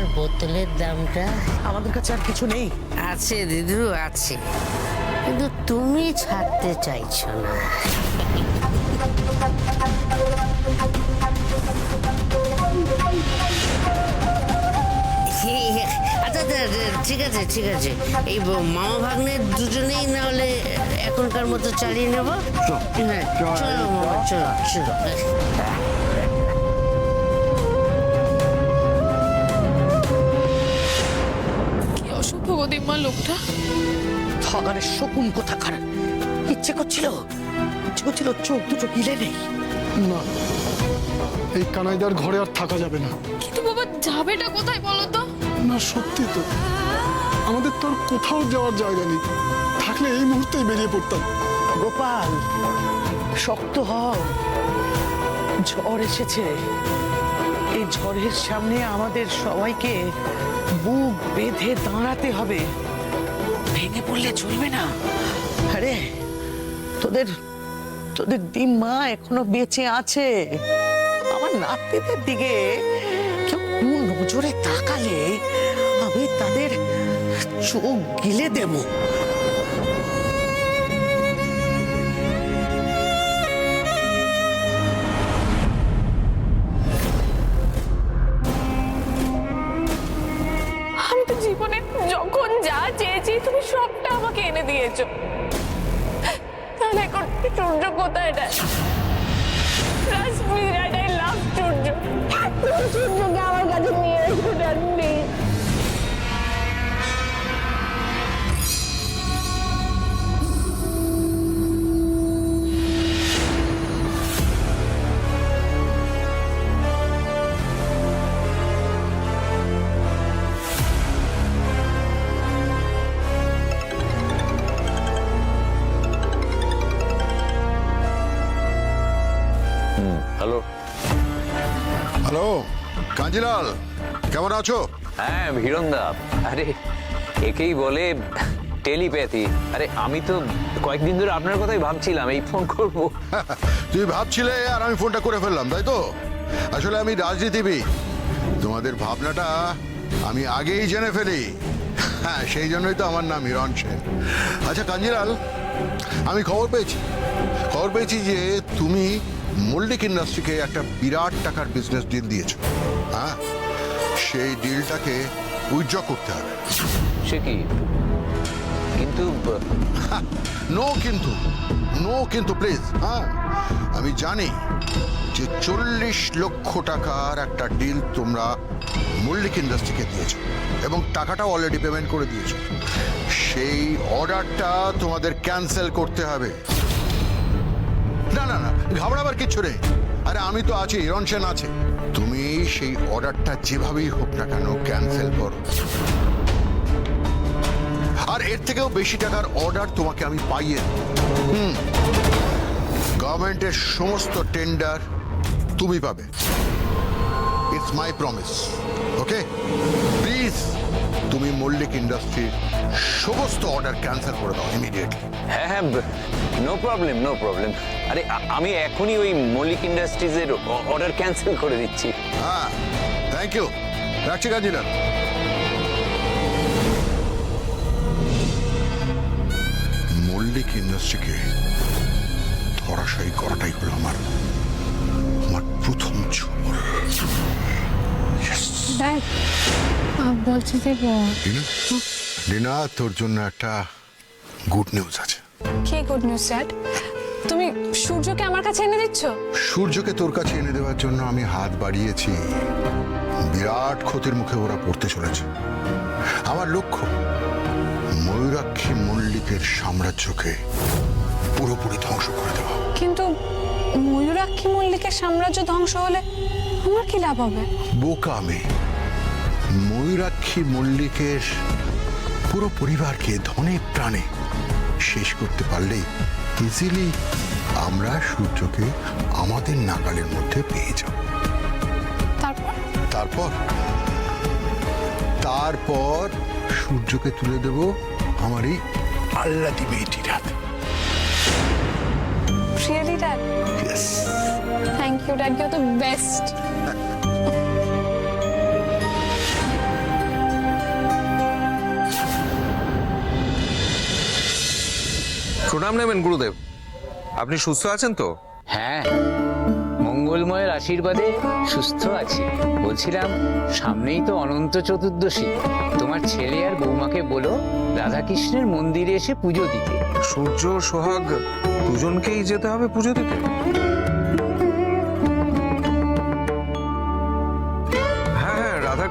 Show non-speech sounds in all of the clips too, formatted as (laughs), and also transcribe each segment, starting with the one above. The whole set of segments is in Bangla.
তোমার বোতলের দামটা? আমাদের কাছে আর কিছু নেই। আছে দিদু আছে। কিন্তু তুমি ছাড়তে চাইছো না। আচ্ছা আচ্ছা, আচ্ছা, ঠিক আছে ঠিক আছে। এই মামা ভাগ্নে দুজনেই না হলে এখনকার মতো চালিয়ে নেব? হ্যাঁ চলো। মামা চলো চলো। লোকটা? ঠগানের শকুন কোথা খারাপ ইচ্ছে করছিল ইচ্ছে করছিল চোখ দুটো গিলে নেই। না। এই কানাইদার ঘরে আর থাকা যাবে না। কিন্তু বাবা যাবেটা কোথায় বলো তো? না সত্যি তো। আমাদের তো আর কোথাও যাওয়ার জায়গা নেই। থাকলে এই মুহূর্তেই বেরিয়ে পড়তাম। গোপাল শক্ত হও। ঝড় এসেছে। এই ঝড়ের সামনে আমাদের সবাইকে বুক বেঁধে দাঁড়াতে হবে। ভেঙে পড়লে চলবে না। আরে, তোদের তোদের দিম্মা এখনও বেঁচে আছে। আমার নাতিদের দিকে কেউ নজরে তাকালে আমি তাদের চোখ গিলে দেবো। দিয়েছ তাহলে এখন সূর্য কোথায় এটা রাজমির আই লাভ সূর্য। সূর্যকে আমার কাছে নিয়ে হ্যালো কাঞ্জিলাল কেমন আছো? হ্যাঁ হিরণদা আরে একেই বলে টেলিপ্যাথি। আরে আমি তো কয়েকদিন ধরে আপনার কথাই ভাবছিলাম এই ফোন করব। (laughs) তুমি ভাবছিলে আর আমি ফোনটা করে ফেললাম তাই তো? আসলে আমি রাজনীতিবিদ। তোমাদের ভাবনাটা আমি আগেই জেনে ফেলি। (laughs) হ্যাঁ সেই জন্যই তো আমার নাম হিরণ সেন। আচ্ছা কাঞ্জিলাল আমি খবর পেয়েছি। খবর পেয়েছি যে তুমি মল্লিক ইন্ডাস্ট্রিকে একটা বিরাট টাকার বিজনেস ডিল দিয়েছ। হ্যাঁ? সেই ডিলটাকে উইথড্র করতে হবে। সে কি? কিন্তু নো কিন্তু নো কিন্তু প্লিজ হ্যাঁ? আমি জানি যে চল্লিশ লক্ষ টাকার একটা ডিল তোমরা মল্লিক ইন্ডাস্ট্রিকে দিয়েছ এবং টাকাটাও অলরেডি পেমেন্ট করে দিয়েছ। সেই অর্ডারটা তোমাদের ক্যান্সেল করতে হবে। না না না, ঘাবড়াবার কিচ্ছু নেই। আরে আমি তো আছি হিরণ সেন আছে। তুমি সেই অর্ডারটা যেভাবেই হোক না কেন ক্যান্সেল করো। আর এর থেকেও বেশি টাকার অর্ডার তোমাকে আমি পাইয়ে হুম, গভর্নমেন্টের সমস্ত টেন্ডার তুমি পাবে। It's my promise okay please তুমি মল্লিক ইন্ডাস্ট্রির সমস্ত অর্ডার ক্যান্সেল করে দাও ইমিডিয়েটলি হ্যাঁ হ্যাঁ নো প্রবলেম নো প্রবলেম আরে আমি এখনই ওই মল্লিক ইন্ডাস্ট্রিজের অর্ডার ক্যান্সেল করে দিচ্ছি। হ্যাঁ থ্যাংক ইউ রাখছি কাজিলাল মল্লিক ইন্ডাস্ট্রিকে ধরাশায়ী করাটাই হলো আমার আমার প্রথম ঝুমুর দেখ বলছি যে রিনা রিনা তোর জন্য একটা গুড নিউজ আছে। কি গুড নিউজ স্যার? তুমি সূর্যকে আমার কাছে এনে দিচ্ছ? সূর্যকে তোর কাছে এনে দেওয়ার জন্য আমি হাত বাড়িয়েছি। বিরাট ক্ষতির মুখে ওরা পড়তে চলেছে। আমার লক্ষ্য ময়ূরাক্ষী মল্লিকের সাম্রাজ্যকে পুরোপুরি ধ্বংস করে দেওয়া। কিন্তু ময়ূরাক্ষী মল্লিকের সাম্রাজ্য ধ্বংস হলে আমার কি লাভ হবে? বোকা মেয়ে। ময়ূরাক্ষী মল্লিকের পুরো পরিবারকে ধনে প্রাণে শেষ করতে পারলেই ইজিলি আমরা সূর্যকে আমাদের নাগালের মধ্যে পেয়ে যাব। তারপর? তারপর? তারপর সূর্যকে তুলে দেব আমার এই আল্লাদি মেয়েটির হাতে। Really dad Yes. Thank you dad you the best প্রণাম নেবেন গুরুদেব। আপনি সুস্থ আছেন তো? হ্যাঁ মঙ্গলময়ের আশীর্বাদে সুস্থ আছি। বলছিলাম সামনেই তো অনন্ত চতুর্দশী। তোমার ছেলে আর বৌমাকে বলো রাধাকৃষ্ণের মন্দিরে এসে পুজো দিতে। সূর্য সোহাগ দুজনকেই যেতে হবে পুজো দিতে?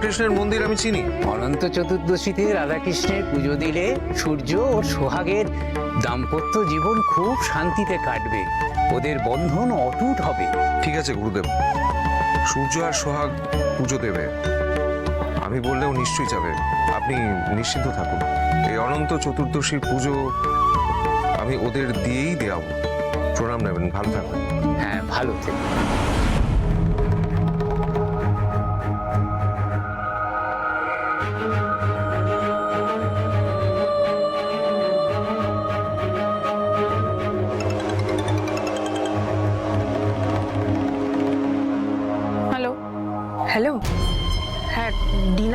রাধাকৃষ্ণের মন্দির আমি চিনি। অনন্ত চতুর্দশীতে রাধাকৃষ্ণের পুজো দিলে সূর্য ও সোহাগের দাম্পত্য জীবন খুব শান্তিতে কাটবে। ওদের বন্ধন অটুট হবে। ঠিক আছে গুরুদেব। সূর্য আর সোহাগ পুজো দেবে। আমি বললেও নিশ্চয়ই যাবে। আপনি নিশ্চিন্ত থাকুন। এই অনন্ত চতুর্দশীর পুজো আমি ওদের দিয়েই দেওয়াবো। প্রণাম নেবেন ভালো থাকবেন। হ্যাঁ ভালো থেকে।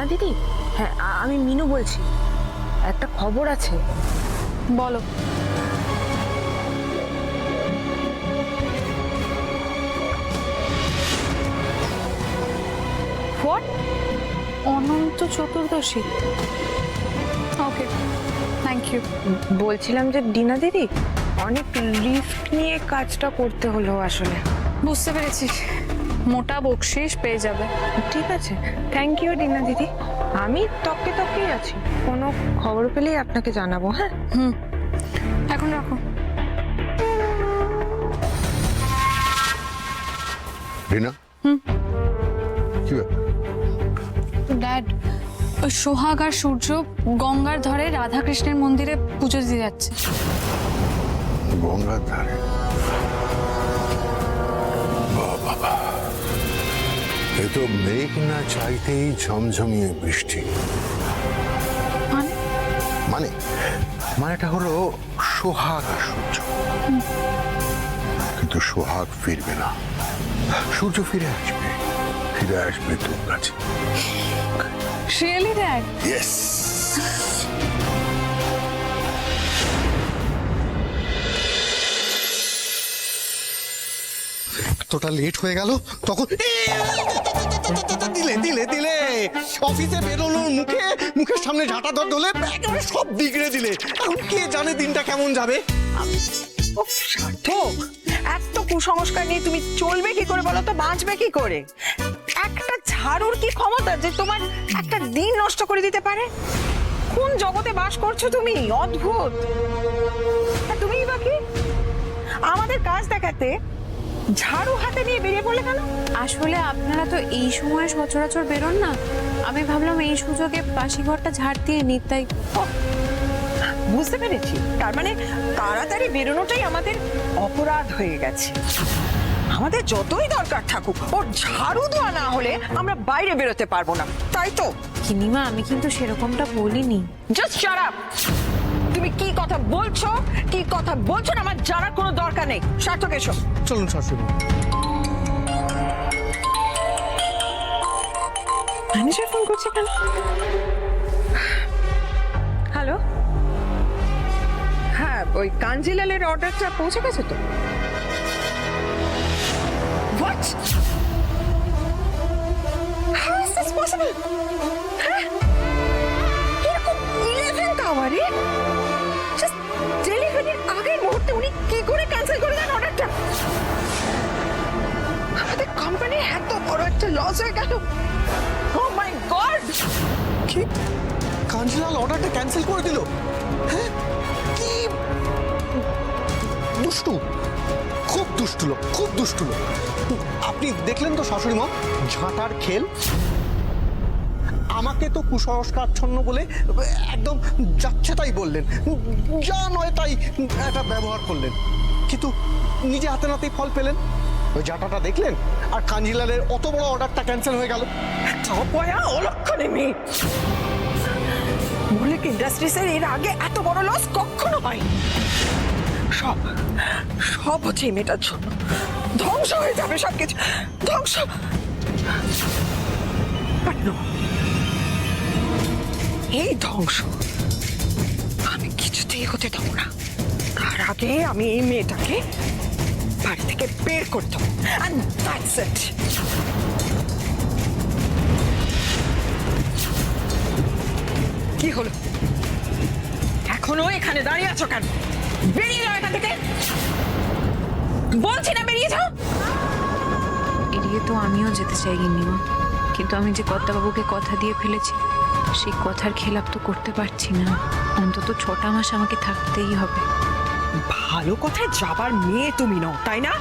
ডিনা দিদি? হ্যাঁ আমি মিনু বলছি। একটা খবর আছে। বলো। What Ananta Chaturdashi. Okay thank you বলছিলাম যে ডিনা দিদি অনেক রিস্ক নিয়ে কাজটা করতে হলো আসলে। বুঝতে পেরেছি। মোটা বকশিস পেয়ে যাবে। ঠিক আছে। থ্যাংক ইউ ডিনা দিদি। আমি তককে তককেই আছি। কোনো খবর পেলেই আপনাকে জানাব হ্যাঁ? হুম। এখন রাখো। রিনা? কি ব্যাপার? ড্যাড ওই সোহাগ আর সূর্য গঙ্গার ধরে রাধাকৃষ্ণের মন্দিরে পুজো দিতে যাচ্ছে। গঙ্গার ধারে? এ তো মেঘ না চাইতেই ঝমঝমিয়ে বৃষ্টি। মানে? মানে মানেটা হলো সোহাগ আর সূর্য। কিন্তু সোহাগ ফিরবে না। সূর্য ফিরে আসবে। ফিরে আসবে তোর কাছে রিয়েলি ড্যাড ইয়েস এতটা লেট হয়ে গেল, তখন দিলে দিলে দিলে। অফিসে বেরোনোর মুখে, মুখের সামনে ঝাঁটা ধর একেবারে সব বিগড়ে দিলে। এখন কে জানে দিনটা কেমন যাবে? সার্থক, এত কুসংস্কার নিয়ে তুমি চলবে কি করে বলো তো? বাঁচবে কি করে? একটা ঝাড়ুর কি ক্ষমতা যে তোমার একটা দিন নষ্ট করে দিতে পারে? কোন জগতে বাস করছ তুমি? অদ্ভুত। তুমিই বা কি? আমাদের কাজ দেখাতে ঝাড়ু হাতে নিয়ে বেরিয়ে পড়লে কেন? আসলে আপনারা তো এই সময় সচরাচর বেরোন না। আমি ভাবলাম এই সুযোগে বাসি ঘরটা ঝাড় দিয়ে নিই তাই বুঝতে পেরেছি। তার মানে তাড়াতাড়ি বেরোনোটাই আমাদের অপরাধ হয়ে গেছে। আমাদের যতই দরকার থাকুক ওর ঝাড়ু দেওয়া না হলে আমরা বাইরে বেরোতে পারব না। তাই তো? কিনিমা আমি কিন্তু সেরকমটা বলিনি। জাস্ট শাট আপ তুমি কি কথা বলছো? কি কথা বলছো না? আমার জানার কোনো দরকার নেই। সার্থক এসো। চলুন শাশুড়ি ম্যানেজার ফোন করছে কেন? হ্যালো? হ্যাঁ ওই কাঞ্জিলালের অর্ডারটা পৌঁছে গেছে তো। What how is this possible এরকম ইলেভেন্থ আওয়ারে একটা লস হয়ে গেল। ও মাই গড কি? কাঞ্জিলাল অর্ডারটা ক্যান্সেল করে দিল? হ্যাঁ? কি? দুষ্টু। খুব দুষ্টু লোক, খুব দুষ্টু লোক। আপনি দেখলেন তো শাশুড়ি মা, ঝাঁটার খেল? আমাকে তো কুসংস্কারচ্ছন্ন বলে একদম যাচ্ছে তাই বললেন। যা নয় তাই এটা ব্যবহার করলেন। কিন্তু নিজে হাতে নাতেই ফল পেলেন? ওই জাটাটা দেখলেন? আর কাঞ্জিলালের অত বড় অর্ডারটা ক্যান্সেল হয়ে গেল। একটা অপয়া অলক্ষণে মেয়ে। মল্লিক ইন্ডাস্ট্রিজের এর আগে এত বড় লস কখনো হয়নি। সব সব হচ্ছে মেয়েটার জন্য। ধ্বংস হয়ে যাবে সবকিছু। ধ্বংস। এই ধ্বংস আমি কিছুতেই হতে দেবো না। তার আগে আমি এই মেয়েটাকে বাড়ি থেকে বের it. কি হলো? এখনও এখানে দাঁড়িয়ে আছো কেন? বেরিয়ে যাও এখান থেকে। বলছি না বেরিয়ে যাও। এড়িয়ে তো আমিও যেতে চাই গিন্নিমা। কিন্তু আমি যে কর্তাবাবুকে কথা দিয়ে ফেলেছি, সেই কথার খেলাপ তো করতে পারছি না। অন্তত ছটা মাস আমাকে থাকতেই হবে। ভালো কথায় যাবার মেয়ে তুমি নও তাই না?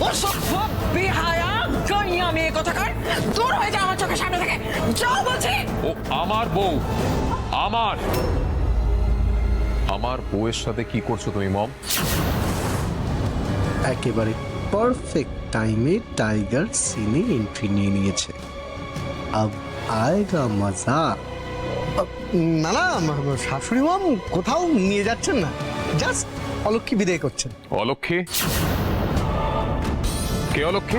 অসভ্য বেহায়া গাইয়া মেয়ে কথাকার? দূর হয়ে যাও আমার চোখের সামনে থেকে। যাও বলছি। ও আমার বউ আমার। আমার বউয়ের সাথে কি করছ তুমি মম? একেবারে পারফেক্ট টাইমে টাইগার সিনে এন্ট্রি নিয়ে নিয়েছে। আব আয়েগা মজা। না না শাশুড়ি মাম কোথাও নিয়ে যাচ্ছেন না। জাস্ট অলক্ষী বিদায় করছেন। অলক্ষী? কে অলক্ষী?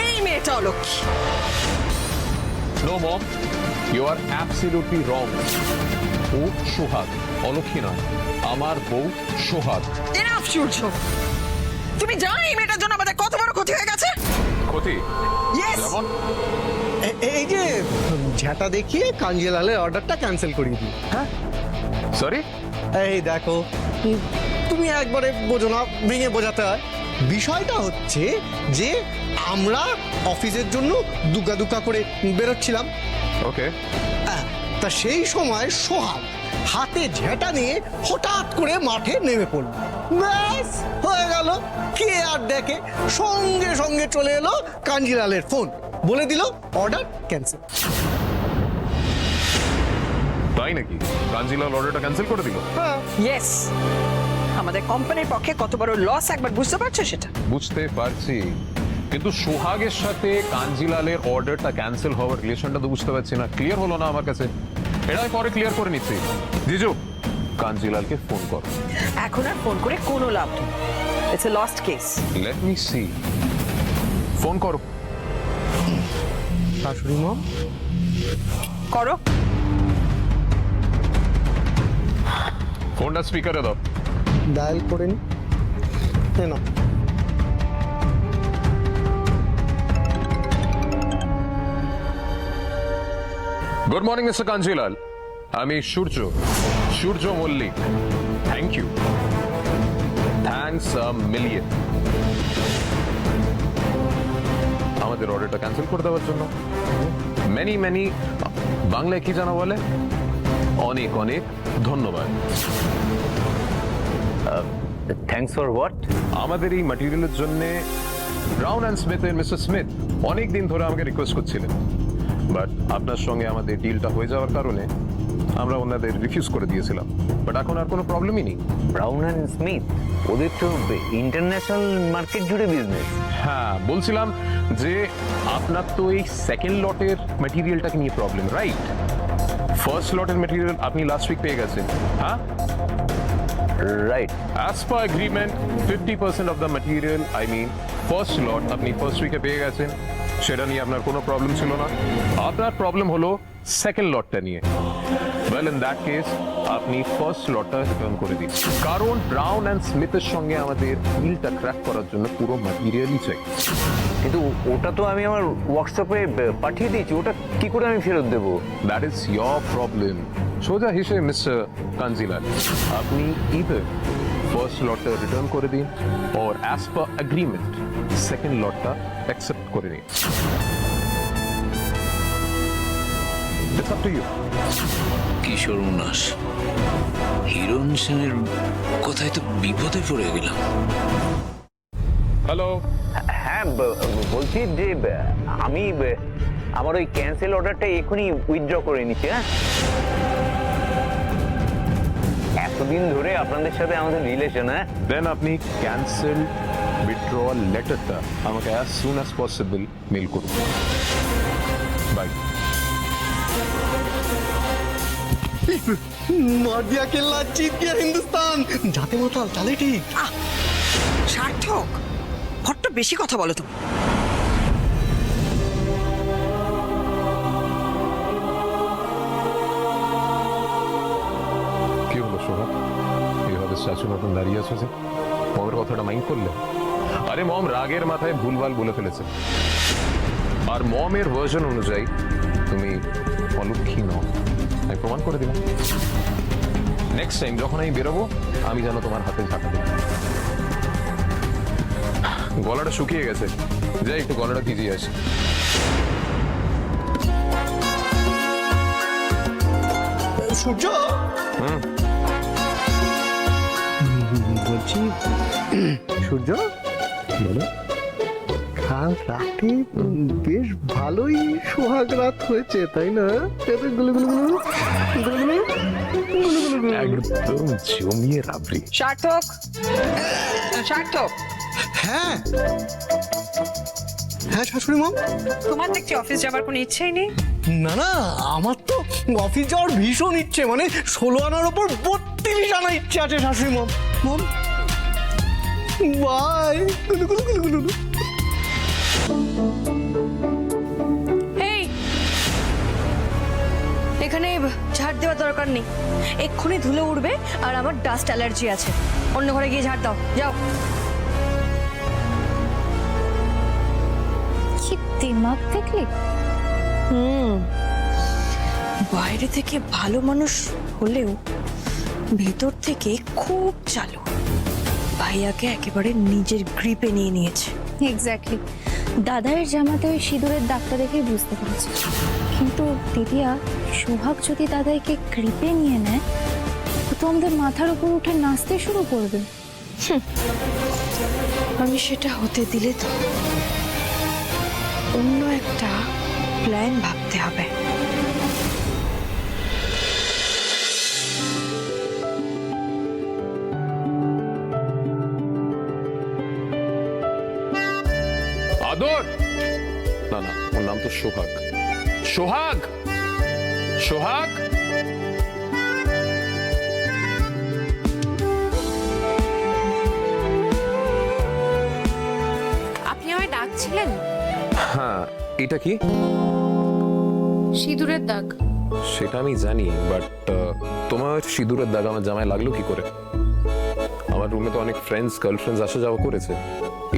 এই মেয়েটা অলক্ষী। No mom you are absolutely wrong ও সোহাগ অলক্ষী নয়। আমার বউ সোহাগ। এনাফ সূর্য তুমি জানো এই মেয়েটার জন্য আমাদের কত বড় ক্ষতি হয়ে গেছে? ক্ষতি? ইয়েস এ- এই যে ঝাঁটা দেখিয়ে কাঞ্জিলালের অর্ডারটা ক্যান্সেল করিয়ে দিই। হ্যাঁ? সরি এই দেখো উম, তুমি একবারে বোঝো না ভেঙে বোঝাতে হয়। বিষয়টা হচ্ছে যে আমরা অফিসের জন্য দুকা দুকা করে বেরোচ্ছিলাম। ওকে হ্যাঁ, তা সেই সময় সোহাগ হাতে ঝেঁটা নিয়ে হঠাৎ করে মাঠে নেমে পড়ল। ব্যাস হয়ে গেল কে আর দেখে। সঙ্গে সঙ্গে চলে এলো কাঞ্জিলালের ফোন। বলে দিল অর্ডার ক্যান্সেল তাই নাকি? কাঞ্জিলাল অর্ডারটা ক্যান্সেল করে দিল? ইয়েস আমাদের কোম্পানির পক্ষে কত বড় লস একবার বুঝতে পারছ সেটা? বুঝতে পারছি। কিন্তু সোহাগের সাথে কাঞ্জিলালের অর্ডারটা ক্যান্সেল হওয়ার রিলেশনটা তো বুঝতে পারছি না। ক্লিয়ার হলো না আমার কাছে। এটা আমি পরে ক্লিয়ার করে নিচ্ছি। জিজু কাঞ্জিলালকে ফোন করো। এখন আর ফোন করে কোনো লাভ নেই। It's a lost case let me see phone করো। শাশুড়ি মাম। করো। ফোনটা স্পিকারে দাও। ডায়াল করে নি। নাও। গুড মর্নিং মিস্টার কাঞ্জিলাল আমি Surya Surya Mallick. Thank you thanks a million আমাদের অর্ডারটা ক্যান্সেল করে দেওয়ার জন্য। মেনি মেনি বাংলায় কি জানা বলে? অনেক অনেক ধন্যবাদ। থ্যাংকস ফর হোয়াট আমাদের এই ম্যাটেরিয়ালের জন্য ব্রাউন অ্যান্ড স্মিথের মিস্টার স্মিথ অনেক দিন ধরে আমাকে রিকোয়েস্ট করছিলেন। বাট আপনার সঙ্গে আমাদের ডিলটা হয়ে যাওয়ার কারণে আমরা ওনাদের রিফিউজ করে দিয়েছিলাম। বাট এখন আর কোনো প্রবলেমই নেই। ব্রাউন অ্যান্ড স্মিথ ওদের তো ইন্টারন্যাশনাল মার্কেট জুড়ে বিজনেস হ্যাঁ বলছিলাম যে আপনার তো এই সেকেন্ড লটের ম্যাটেরিয়ালটাকে নিয়ে প্রবলেম রাইট ফার্স্ট লটের ম্যাটেরিয়াল আপনি লাস্ট উইক পেয়ে গেছেন হ্যাঁ? Right as per agreement fifty percent of the material I mean first lot আপনি ফার্স্ট উইকে পেয়ে গেছেন। সেটা নিয়ে আপনার কোনো প্রবলেম ছিল না। আপনার প্রবলেম হলো সেকেন্ড লটটা নিয়ে। ওয়েল ইন দ্যাট কেস আপনি ফার্স্ট লটটা রিটার্ন করে দিন। কারণ ব্রাউন অ্যান্ড স্মিথের সঙ্গে আমাদের ডিলটা ক্র্যাক করার জন্য পুরো ম্যাটেরিয়ালই চাই কিন্তু ওটা তো আমি আমার ওয়ার্কশপে পাঠিয়ে দিয়েছি ওটা কি করে আমি ফেরত দেবো? দ্যাট ইজ ইয়োর প্রবলেম সোজা হিসেবে মিস্টার কাঞ্জিলাল আপনি ইদার ফার্স্ট লটটা রিটার্ন করে দিন ওর অ্যাজ পার এগ্রিমেন্ট সেকেন্ড লটটা অ্যাকসেপ্ট করে নিন। It's up to you. কিশোর উন্নাস হিরণ সেনের কোথায় তো বিপদে পড়ে গেলাম। হ্যালো হ্যাঁ ব- বলছি যে ব- আমি ব- আমার ওই ক্যান্সেল অর্ডারটা এখনই উইথড্র করে নিচ্ছি হ্যাঁ? এতদিন ধরে আপনাদের সাথে আমাদের রিলেশন হ্যাঁ? দেন আপনি ক্যান্সেল উইথড্রয়াল লেটারটা আমাকে as soon as possible mail করুন। বাই মার দিয়া কেল্লা জিত গিয়া হিন্দুস্তান। যাতে মাতাল তালে ঠিক। আহ সার্থক বড্ড বেশি কথা বলো তুমি। মানুষের মতন দাঁড়িয়ে আছো যে? মমের কথাটা মাইন্ড করলে? আরে মম রাগের মাথায় ভুলভাল বলে ফেলেছে। আর মমের ভার্জন অনুযায়ী তুমি অলক্ষী নও। প্রমাণ করে দিলাম। নেক্সট টাইম যখন আমি বেরোবো আমি যেন তোমার হাতে ঝাঁকা দিই। গলাটা শুকিয়ে গেছে। যাই একটু গলাটা ভিজিয়ে আসি। সূর্য! বলছি সূর্য? বলো। কাল রাতে বেশ ভালোই সোহাগ রাত হয়েছে তাই না? গুলো গুলো। একদম জমিয়ে রাবড়ি। সার্থক। সার্থক। হ্যাঁ। হ্যাঁ শাশুড়ি মা। তোমার দেখছি অফিস যাবার কোনো ইচ্ছেই নেই? না না আমার তো অফিস যাওয়ার ভীষণ ইচ্ছে মানে ষোলো আনার ওপর বত্রিশ আনা ইচ্ছে আছে শাশুড়ি মম মম। বাই। এখানে ঝাড় দেওয়ার দরকার নেই। এক্ষুনি ধুলো উঠবে আর আমার ডাস্ট অ্যালার্জি আছে। অন্য ঘরে গিয়ে ঝাড় দাও। যাও। কি দিমাগ দেখলি? হুম। বাইরে থেকে ভালো মানুষ হলেও ভেতর থেকে খুব চালু। ভাইয়াকে একেবারে নিজের গ্রিপে নিয়ে নিয়েছে। এক্স্যাক্টলি দাদায়ের জামাতে ওই সিঁদুরের দাগটা দেখেই বুঝতে পেরেছি। কিন্তু দিদিয়া সোহাগ যদি দাদাইকে গ্রিপে নিয়ে নেয় ও তো আমাদের মাথার উপর উঠে নাচতে শুরু করবে। আমি সেটা হতে দিলে তো অন্য একটা প্ল্যান ভাবতে হবে। আদর! না না ওর নাম তো সোহাগ। সোহাগ? সোহাগ? আপনি আমায় ডাকছিলেন? হ্যাঁ এটা কি? সিঁদুরের দাগ। সেটা আমি জানি বাট তোমার সিঁদুরের দাগ আমার জামায় লাগল কি করে? আমার রুমে তো অনেক ফ্রেন্ডস গার্লফ্রেন্ডস আসা যাওয়া করেছে।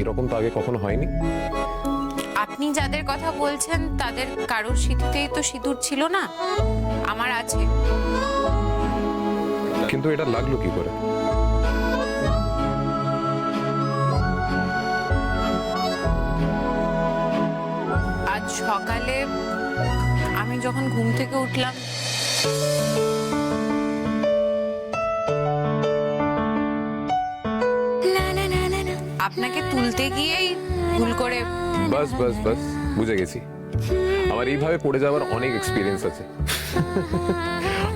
এরকম তো আগে কখনো হয়নি। আপনি যাদের কথা বলছেন তাদের কারোর সিঁথিতেই তো সিঁদুর ছিল না? আমার আছে। কিন্তু এটা লাগল কি করে? আজ সকালে আমি যখন ঘুম থেকে উঠলাম আপনাকে তুলতে গিয়েই ভুল করে। বাস বাস বাস বুঝে গেছি। আমার এইভাবে পড়ে যাওয়ার অনেক এক্সপিরিয়েন্স আছে।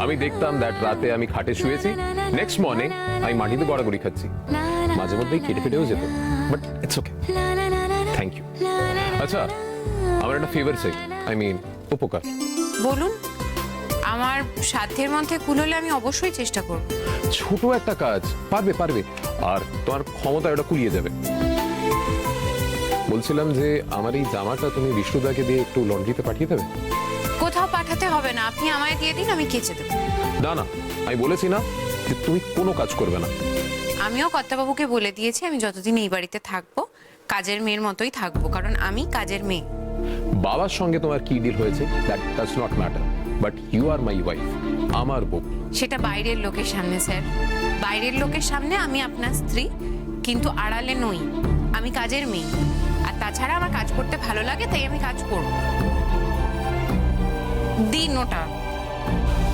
আমি দেখতাম দ্যাট রাতে আমি খাটে শুয়েছি নেক্সট মর্নিং আমি মাটিতে গড়াগড়ি খাচ্ছি। মাঝে মধ্যেই কেটে ফেটেও যেত but it's okay thank you আচ্ছা আমার একটা ফেভার চাই আই মিন উপকার। বলুন আমার সাধ্যের মধ্যে কুল হলে আমি অবশ্যই চেষ্টা করব। ছোট একটা কাজ পারবে পারবে আর তোমার ক্ষমতা ওটা কুলিয়ে যাবে বলছিলাম যে আমার এই জামাটা তুমি বিষ্ণুদাকে দিয়ে একটু লন্ড্রিতে পাঠিয়ে দেবে? কোথাও পাঠাতে হবে না আপনি আমায় দিয়ে দিন আমি কেচে দেবো। না না আমি বলেছি না যে তুমি কোনো কাজ করবে না। আমিও কর্তাবাবুকে বলে দিয়েছি আমি যতদিন এই বাড়িতে থাকব কাজের মেয়ের মতোই থাকব কারণ আমি কাজের মেয়ে। বাবার সঙ্গে তোমার কি ডিল হয়েছে? That does not matter but you are my wife আমার বউ। সেটা বাইরের লোকের সামনে স্যার। বাইরের লোকের সামনে আমি আপনার স্ত্রী কিন্তু আড়ালে নই আমি কাজের মেয়ে। আর তাছাড়া আমার কাজ করতে ভালো লাগে তাই আমি কাজ করব দিন ওটা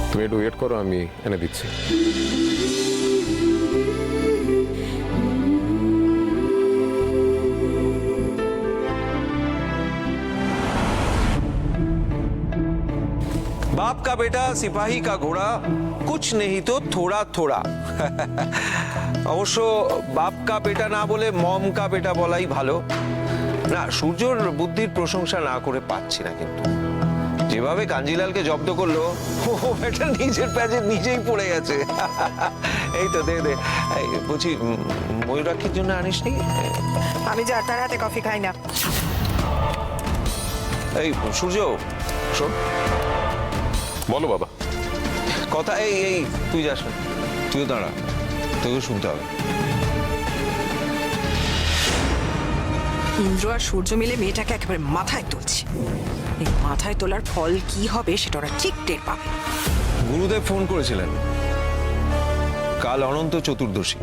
তুমি একটু ওয়েট করো আমি এনে দিচ্ছি बाप का बेटा सिपाही का घोड़ा कुछ नहीं तो थोड़ा थोड़ा অবশ্য বাপ কা বেটা না বলে মম কা বেটা বলাই ভালো না সূর্যর বুদ্ধির প্রশংসা না করে পাচ্ছি না কিন্তু। যেভাবে কাঞ্জিলালকে জব্দ করল ও বেটা নিজের প্যাজে নিজেই পড়ে গেছে। এই তো দে দে। এই, বলছি ময়ূরাক্ষীর জন্য আনিসনি আমি যা তার হাতে কফি খাই না। এই সূর্য শোন। বলো বাবা। কথা এই এই তুই যাস না। তুইও দাঁড়া তোকে শুনতে হবে। ইন্দ্র আর সূর্য মিলে মেয়েটাকে একেবারে মাথায় তুলছে। এই মাথায় তোলার ফল কি হবে সেটা ওরা ঠিক টের পাবে। গুরুদেব ফোন করেছিলেন। কাল অনন্ত চতুর্দশী।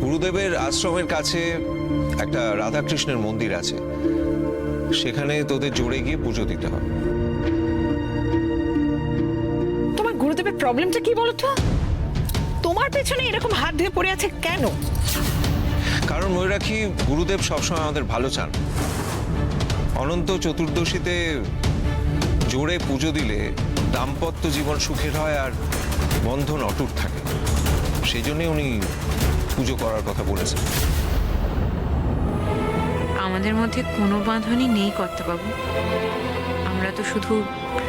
গুরুদেবের আশ্রমের কাছে একটা রাধাকৃষ্ণের মন্দির আছে। সেখানে তোদের জোরে গিয়ে পুজো দিতে হবে। তোমার গুরুদেবের প্রবলেমটা কি বলো তো? তোমার পেছনে এরকম হাত ধুয়ে পড়ে আছে কেন? কারণ রাখি গুরুদেব সবসময় আমাদের ভালো চান। অনন্ত চতুর্দশীতে জোরে পুজো দিলে দাম্পত্য জীবন সুখের হয় আর বন্ধন অটুট থাকে। সেই জন্যে উনি পুজো করার কথা বলেছেন। আমাদের মধ্যে কোনো বাঁধনই নেই কর্তাবাবু। আমরা তো শুধু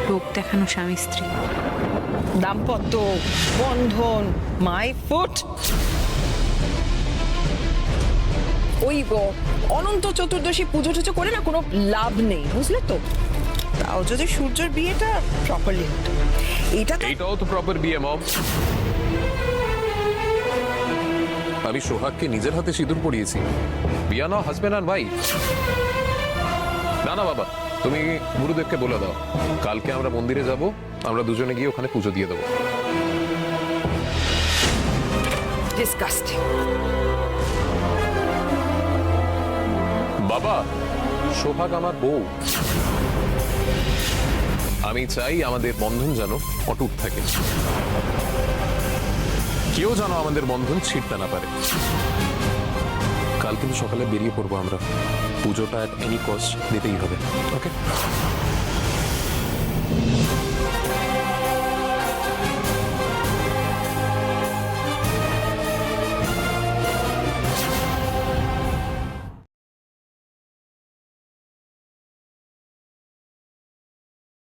লোক দেখানো স্বামী স্ত্রী দাম্পত্য বন্ধন মাই ফুট। ওই অনন্ত চতুর্দশী পুজো টুজো করে না কোনো লাভ নেই বুঝলে তো? তাও যদি সূর্যের বিয়েটা প্রপারলি হতো। এটা এটাও তো প্রপার বিয়ে মম। আমি সোহাগকে নিজের হাতে সিঁদুর পরিয়েছি। বিয়া না হাজবেন্ড আর ভাই না না বাবা তুমি গুরুদেবকে বলে দাও। কালকে আমরা মন্দিরে যাব আমরা দুজনে গিয়ে ওখানে পুজো দিয়ে দেবো। ডিসকাস্টিং বাবা, সোহাগ আমার বউ। আমি চাই আমাদের বন্ধন যেন অটুট থাকে। কেউ যেন আমাদের বন্ধন ছিটতে না পারে। কাল কিন্তু সকালে বেরিয়ে পড়ব আমরা। পুজোটা এনি কস্ট দিতেই হবে ওকে